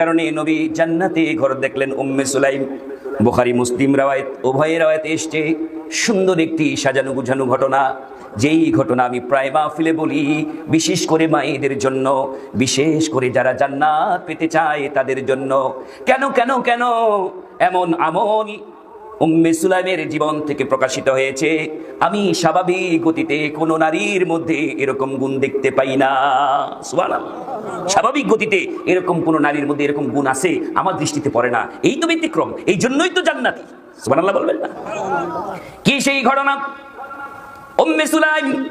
কারণে নবী জান্নাতে ঘর দেখলেন উম্মে সুলাইম। বুখারী, মুসলিম রাওয়ায়াত, উভয় রাওয়ায়াতে এসছে সুন্দর একটি সাজানো গুছানো ঘটনা। যেই ঘটনা আমি প্রায় মাহফিলে বলি, বিশেষ করে মায়েদের জন্য, বিশেষ করে যারা জান্নাত পেতে চায় তাদের জন্য। কেন কেন কেন? এমন আমল উম্মে সুলাইমের জীবন থেকে প্রকাশিত হয়েছে। আমি স্বাভাবিক গতিতে কোনো নারীর মধ্যে এরকম গুণ দেখতে পাই না। সুবহানাল্লাহ। স্বাভাবিক গতিতে এরকম কোন নারীর মধ্যে এরকম গুণ আছে? আমার দৃষ্টিতে পড়ে না। এই তো ব্যতিক্রম। এই জন্যই তো জান্নাতি। সুবহানাল্লাহ বলবেন না? কি সেই ঘটনা? উম্মে সুলাইম,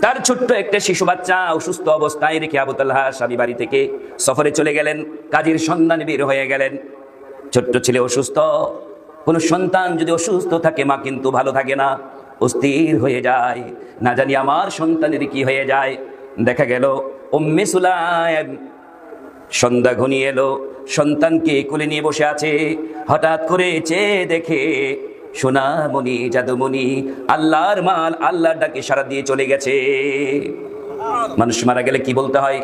তার ছোট্ট একটা শিশু বাচ্চা অসুস্থ অবস্থায় রেখে আবু তালহা স্বামী বাড়ি থেকে সফরে চলে গেলেন। কাজের সন্ধানে বের হয়ে গেলেন। ছোট্ট ছেলে অসুস্থ। কোনো সন্তান যদি অসুস্থ থাকে, মা কিন্তু ভালো থাকে না। অস্থির হয়ে যায়। না জানি আমার সন্তানের কি হয়ে যায়। দেখা গেল উম্মে সুলাইম। সন্ধ্যা ঘনিয়ে এলো, সন্তানকে কোলে নিয়ে বসে আছে। হঠাৎ করে চেয়ে দেখে সোনামণি, জাদুমণি, আল্লাহর মাল, আল্লাহর ডাকে সারা দিয়ে চলে গেছে। মানুষ মারা গেলে কি বলতে হয়?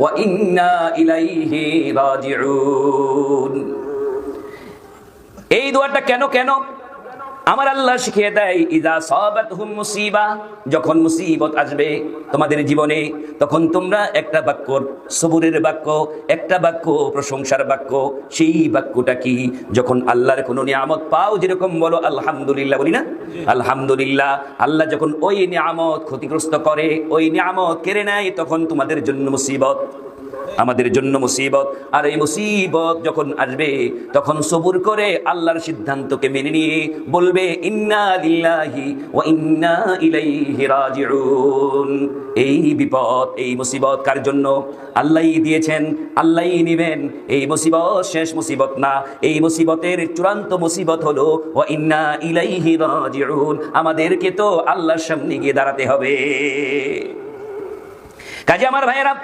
ওয়া ইন্না ইলাইহি এই দোয়াটা কেন কেন? আমার আল্লাহ শিখিয়ে দেয়, ইদা সাবাতহুম মুসিবা যখন মুসিবত আসবে তোমাদের জীবনে, তখন তোমরা একটা বাক্য, সবুরের বাক্য, একটা বাক্য, প্রশংসার বাক্য, সেই বাক্যটা কি? যখন আল্লাহর কোনো নিয়ামত পাও, যেরকম বলো, আলহামদুলিল্লাহ বলি না? আলহামদুলিল্লাহ আল্লাহ যখন ওই নিয়ামত ক্ষতিগ্রস্ত করে, ওই নিয়ামত কেড়ে নেয়, তখন তোমাদের জন্য মুসিবত। আমাদের জন্য মুসিবত। আর এই মুসিবত যখন আসবে, তখন সবুর করে আল্লাহর সিদ্ধান্তকে মেনে নিয়ে বলবে এই বিপদ, এই মুসিবত কার জন্য? আল্লাহই দিয়েছেন, আল্লাহই নিবেন। এই মুসিবত শেষ মুসিবত না। এই মুসিবতের চূড়ান্ত মুসিবত হলো, ওয়া ইন্না ইলাইহি রাজিউন। আমাদেরকে তো আল্লাহর সামনে গিয়ে দাঁড়াতে হবে। কাজে আমার ভাইয়েরা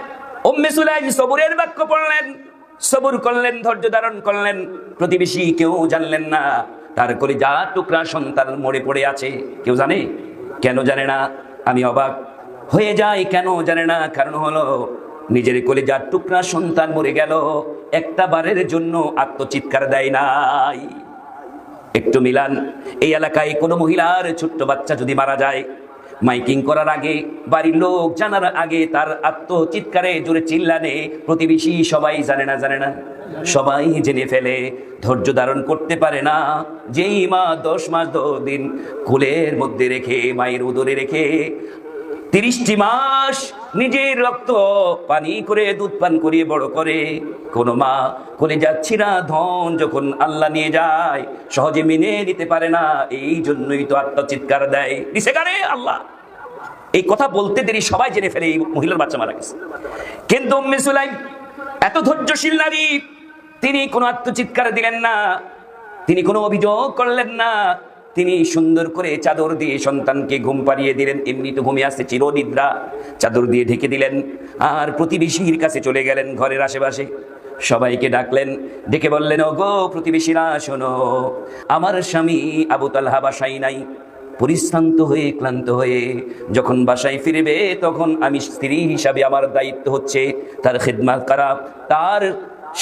উম্মে সবুরের বাক্য পড়লেন, সবুর করলেন, ধৈর্য ধারণ করলেন, প্রতিবেশী কেউ জানলেন না। তার করে যা টুকরা সন্তান মরে পড়ে আছে। কেউ জানে? কেন জানে না? আমি অবাক হয়ে যাই, কেন জানে না? কারণ হলো, নিজের কোলে যার টুকরা সন্তান মরে গেল। একটা বারের জন্য আত্মচিৎকার দেয় নাই। একটু মিলান, এই এলাকায় কোনো মহিলার ছোট্ট বাচ্চা যদি মারা যায় মাইকিং করার আগে, বাড়ির লোক জানার আগে তার আত্মচিৎকারে জোরে চিল্লানে প্রতিবেশী সবাই জানে না জানে না। সবাই জেনে ফেলে, ধৈর্য ধারণ করতে পারে না। যেই মা দশ মাস দশ দিন কুলের মধ্যে রেখে, মায়ের উদরে রেখে তিরিশটি মাস নিজের রক্ত পানি করে, দুধ পান করিয়ে বড় করে। কোন মা কোলে যাচ্ছি না, ধন যখন আল্লাহ নিয়ে যায়, সহজে মেনে নিতে পারে না, এই জন্যই তো আত্মচিৎকার দেয়। দিছে কারে আল্লাহ? এই কথা বলতে দেরি, সবাই জেনে ফেলে এই মহিলার বাচ্চা মারা গেছে। কিন্তু উম্মে সুলাইম এত ধৈর্যশীল নারী, তিনি কোনো আত্মচিৎকার দিলেন না, তিনি কোনো অভিযোগ করলেন না তিনি সুন্দর করে চাদর দিয়ে সন্তানকে ঘুম পাড়িয়ে দিলেন, এমনি তো ঘুমিয়ে আসছে চিরনিদ্রা। চাদর দিয়ে ঢেকে দিলেন, আর প্রতিবেশীর কাছে চলে গেলেন ঘরের আশেপাশে। সবাইকে ডাকলেন, ডেকে বললেন ও গো প্রতিবেশীরা, শোনো, আমার স্বামী আবু তালহা বাসাই নাই। পরিশ্রান্ত হয়ে, ক্লান্ত হয়ে যখন বাসায় ফিরবে, তখন আমি স্ত্রী হিসাবে আমার দায়িত্ব হচ্ছে তার খেদমাত করা, তার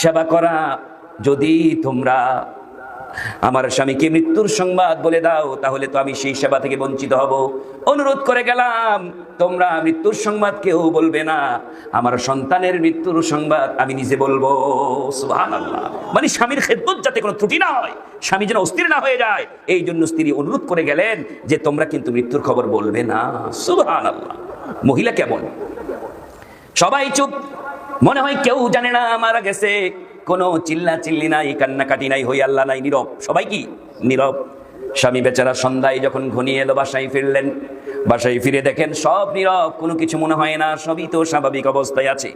সেবা করা। যদি তোমরা আমার স্বামীকে মৃত্যুর সংবাদ বলে দাও, তাহলে তো আমি সেই সেবা থেকে বঞ্চিত হব। অনুরোধ করে গেলাম, তোমরা মৃত্যুর সংবাদ কেউ বলবে না। আমার সন্তানের মৃত্যুর সংবাদ আমি নিজে বলব। মানে স্বামীর খেদমত যাতে কোনো ত্রুটি না হয়, স্বামী যেন অস্থির না হয়ে যায়, এই জন্য স্ত্রী অনুরোধ করে গেলেন যে তোমরা কিন্তু মৃত্যুর খবর বলবে না। সুবহানাল্লাহ। মহিলা কেমন? সবাই চুপ। মনে হয় কেউ জানে না মারা গেছে। কোনো চিল্লা চিল্লি নাই, কান্নাকাটি নাই, হই আল্লাহ নাই, নীরব। সবাই কি? নীরব। স্বামী বেচারা সন্ধ্যায় যখন ঘনিয়ে এলো, বাসায় ফিরলেন। বাসায় ফিরে দেখেন সব নীরব, কোনো কিছু মনে হয় না, সবই তো স্বাভাবিক অবস্থায় আছে।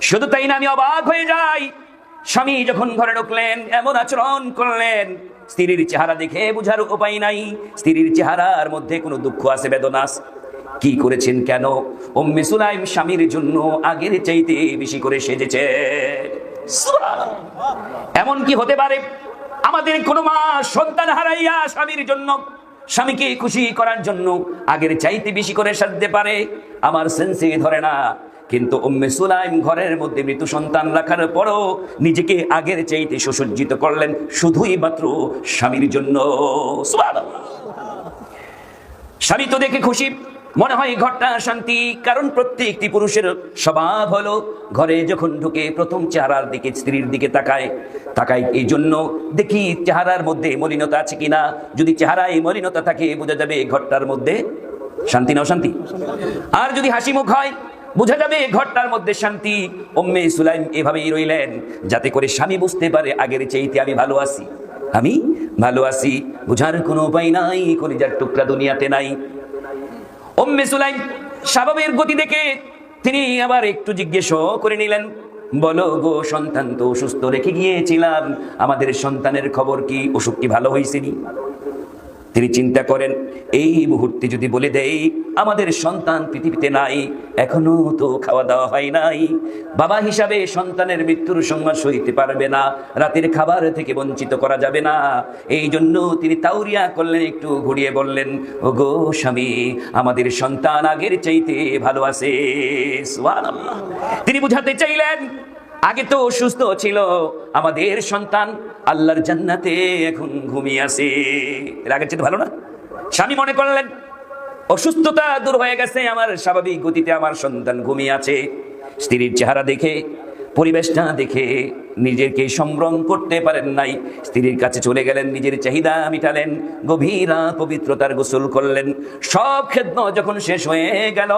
শুধু তাই না, আমি অবাক হয়ে যাই। স্বামী যখন ঘরে ঢুকলেন, এমন আচরণ করলেন, স্ত্রীর চেহারা দেখে বুঝার উপায় নাই। স্ত্রীর চেহারার মধ্যে কোনো দুঃখ আছে, বেদনা আছে। কি করেছেন কেন? উম্মে সুলাইম স্বামীর জন্য আগের চাইতে বেশি করে সেজেছে এমন কি হতে পারে? আমাদের কোনো মা সন্তান হারাইয়া স্বামীর জন্য, স্বামীকে খুশি করার জন্য আগের চাইতে বেশি করে সাজতে পারে? আমার সেন্সে ধরে না। কিন্তু উম্মে সুলাইম ঘরের মধ্যে মৃত সন্তান রাখার পরও নিজেকে আগের চাইতে সুসজ্জিত করলেন শুধুই মাত্র স্বামীর জন্য। স্বামী তো দেখে খুশি মনে হয় ঘরটা শান্তি, কারণ প্রত্যেকটি পুরুষের স্বভাব হলো, ঘরে যখন ঢুকে প্রথম চেহারার দিকে, স্ত্রীর দিকে তাকায় তাকায় এই জন্য দেখি চেহারার মধ্যে মলিনতা আছে কিনা। যদি চেহারায় মলিনতা থাকে, বোঝা যাবে ঘরটার মধ্যে শান্তি না অশান্তি। আর যদি হাসি মুখ হয়, বোঝা যাবে ঘরটার মধ্যে শান্তি। ওম্মে সুলাইম এভাবেই রইলেন, যাতে করে স্বামী বুঝতে পারে, আগের চাইতে আমি ভালো আছি। আমি ভালো আছি, বুঝার কোনো উপায় নাই, কলিজার টুকরা দুনিয়াতে নাই। ওম্মে সুলাইম স্বাভাবিক গতি দেখে তিনি আবার একটু জিজ্ঞেস করে নিলেন, বলো গো সন্তান তো অসুস্থ রেখে গিয়েছিলাম, আমাদের সন্তানের খবর কি, অসুখ কি ভালো হয়েছেনি তিনি চিন্তা করেন, এই মুহূর্তে যদি বলে দেই, আমাদের সন্তান পৃথিবীতে নাই, এখনও তো খাওয়া দাওয়া হয় নাই। বাবা হিসাবে সন্তানের মৃত্যুর সংবাদ সইতে পারবে না, রাতের খাবার থেকে বঞ্চিত করা যাবে না। এই জন্য তিনি তাউরিয়া করলেন, একটু ঘুরিয়ে বললেন ও গো স্বামী, আমাদের সন্তান আগের চাইতে ভালো আছে। তিনি বুঝাতে চাইলেন আগে তো অসুস্থ ছিল। আমাদের সন্তান আল্লাহর জান্নাতে এখন ঘুমিয়ে আসে আগের চেয়ে ভালো না। স্বামী মনে করলেন, অসুস্থতা দূর হয়ে গেছে, আমার স্বাভাবিক গতিতে আমার সন্তান ঘুমিয়ে আছে। স্ত্রীর চেহারা দেখে, পরিবেশটা দেখে নিজেকে সম্ভ্রম করতে পারেন নাই। স্ত্রীর কাছে চলে গেলেন, নিজের চাহিদা মিটালেন, গভীরা পবিত্রতার গোসল করলেন। সব ক্ষেত্র যখন শেষ হয়ে গেল,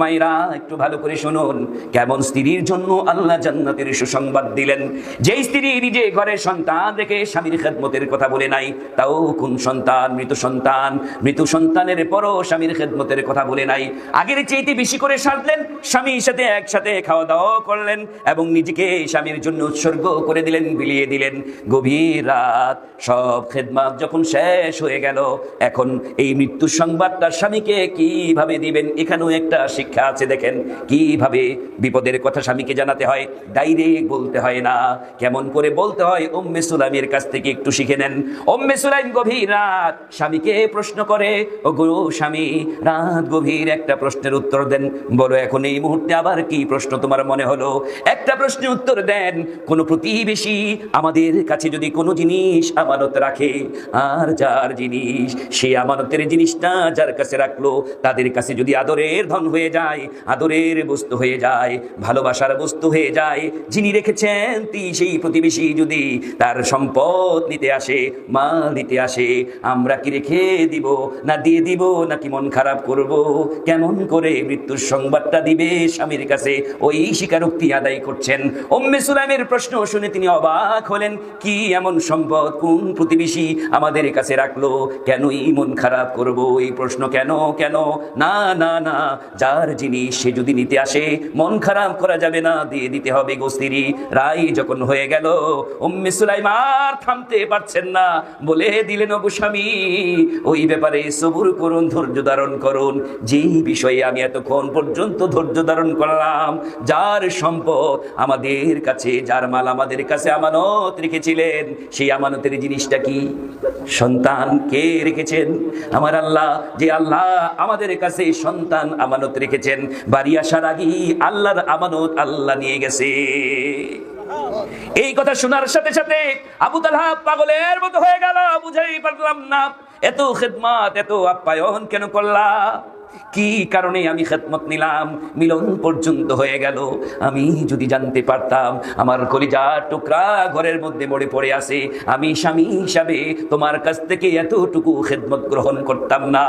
মায়েরা একটু ভালো করে শুনুন, কেমন স্ত্রীর জন্য আল্লাহ জান্নাতের সুসংবাদ দিলেন। যে স্ত্রী নিজে ঘরে সন্তান রেখে স্বামীর খেদমতের কথা বলে নাই, তাও কোন সন্তান, মৃত সন্তান, মৃত সন্তানের পরও স্বামীর খেদমতের কথা বলে নাই। আগের চেয়েতে বেশি করে সারলেন স্বামীর সাথে একসাথে খাওয়া দাওয়া করলেন এবং নিজেকে স্বামীর জন্য উৎসর্গ করে দিলেন বিলিয়ে দিলেন গভীর রাত সব খেদমাত যখন শেষ হয়ে গেল এখন এই মৃত্যুর সংবাদটা স্বামীকে কীভাবে দিবেন এখানেও একটা শিক্ষা আছে দেখেন কীভাবে বিপদের কথা স্বামীকে জানাতে হয় ডাইরেক্ট বলতে হয় না কেমন করে বলতে হয় ওম্মে সুলাইমের কাছ থেকে একটু শিখে নেন ওম্মে সুলাইম গভীর রাত স্বামীকে প্রশ্ন করে ও গো স্বামী রাত গভীর একটা প্রশ্নের উত্তর দেন বলো এখন এই মুহূর্তে আবার কি প্রশ্ন তোমার মনে হলো একটা প্রশ্নের উত্তর দেন কোন প্রতিবেশী আমাদের কাছে যদি কোনো জিনিস আমানত রাখে, আর যার জিনিস সে আমানতের জিনিসটা যার কাছে রাখল, তাদের কাছে যদি আদরের ধন হয়ে যায়, আদরের বস্তু হয়ে যায়, ভালোবাসার বস্তু হয়ে যায়, যিনি রেখেছেন সেই প্রতিবেশী যদি তার সম্পদ নিতে আসে, মাল নিতে আসে, আমরা কি রেখে দিব, না দিয়ে দিব, নাকি মন খারাপ করব? কেমন করে মৃত্যুর সংবাদটা দিবে স্বামীর কাছে? ওই স্বীকারোক্তি আদায় করছেন। ওম্মে প্রশ্ন শুনে তিনি অবাক হলেন, কি এমন সম্পদ? কোন প্রতিবেশী আমাদের কাছে রাখল? কেনই মন খারাপ করব? এই প্রশ্ন কেন? কেন? না না না, যার জিনিস সে যদি নিতে আসে, মন খারাপ করা যাবে না, দিয়ে দিতে হবে গোস্তিরি। রাই যখন হয়ে গেল, উম্মে সুলাইম আর থামতে পারছেন না। বলে দিলেন অবু স্বামী, ওই ব্যাপারে সবুর করুন, ধৈর্য ধারণ করুন। যেই বিষয়ে আমি এতক্ষণ পর্যন্ত ধৈর্য ধারণ করলাম, যার সম্পদ আমাদের কাছে, যার মাল আমাদের কাছে আমানত রেখেছিলেন। সেই আমানতের জিনিসটা কি? সন্তান কে রেখেছেন? আমার আল্লাহ, যে আল্লাহ আমাদের কাছে সন্তান আমানত রেখেছেন। বাড়ি আসার আগেই আল্লাহর আমানত আল্লাহ নিয়ে গেছে। এই কথা শোনার সাথে সাথে আবু তালহা পাগলের মতো হয়ে গেল। বুঝাই পারলাম না, এত খেদমাত, এত আপ্যায়ন কেন করলা? কি কারণে আমি খেদমত নিলাম? মিলন পর্যন্ত হয়ে গেল। আমি যদি জানতে পারতাম, আমার কলিজার টুকরা ঘরের মধ্যে মরে পড়ে আছে, আমি স্বামী হিসাবে তোমার কাছ থেকে এতটুকু খেদমত গ্রহণ করতাম না।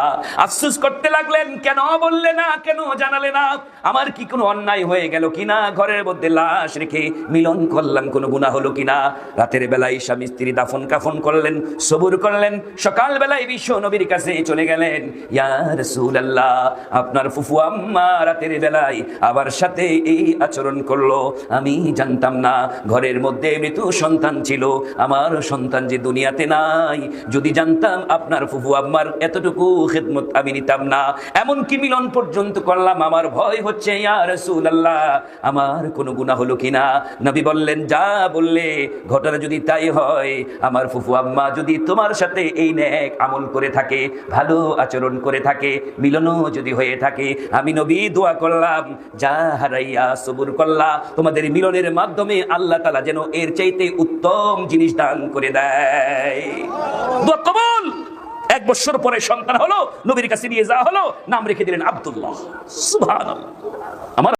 আফসুস করতে লাগলেন, কেন বললে না, কেন জানালে না? আমার কি কোনো অন্যায় হয়ে গেল কিনা? ঘরের মধ্যে লাশ রেখে মিলন করলাম কোনো গুণা হলো কিনা? রাতের বেলায় স্বামী স্ত্রী দাফন কাফন করলেন, সবুর করলেন সকাল বেলায় বিশ্ব নবীর কাছে চলে গেলেন। ইয়া রাসূলুল্লাহ আপনার ফুফু আম্মা রাতের বেলায় আবার সাথে এই আচরণ করল। আমি জানতাম না, ঘরের মধ্যে মৃত সন্তান ছিল। আমার সন্তান যে দুনিয়াতে নাই, যদি জানতাম আপনার ফুফু আম্মার এতটুকু খেদমত আমি নিতাম না। এমন কি মিলন পর্যন্ত করলাম, আমার ভয় হচ্ছে, ইয়া রাসূলুল্লাহ, আমার কোনো গুনাহ হলো কিনা? নবী বললেন, যা বললে ঘটনা যদি তাই হয়, আমার ফুফু আম্মা যদি তোমার সাথে এই নেক আমল করে থাকে, ভালো আচরণ করে থাকে, মিলনও যদি হয়ে থাকে, আমি নবী দোয়া করলাম, যা হারাইয়া সবুর করলা। তোমাদের মিলনের মাধ্যমে আল্লাহ তালা যেন এর চাইতে উত্তম জিনিস দান করে দেয়। দোয়া কবুল! এক বছর পরে সন্তান হলো, নবীর কাছে নিয়ে যাওয়া হলো, নাম রেখে দিলেন আব্দুল্লাহ। সুভান আমার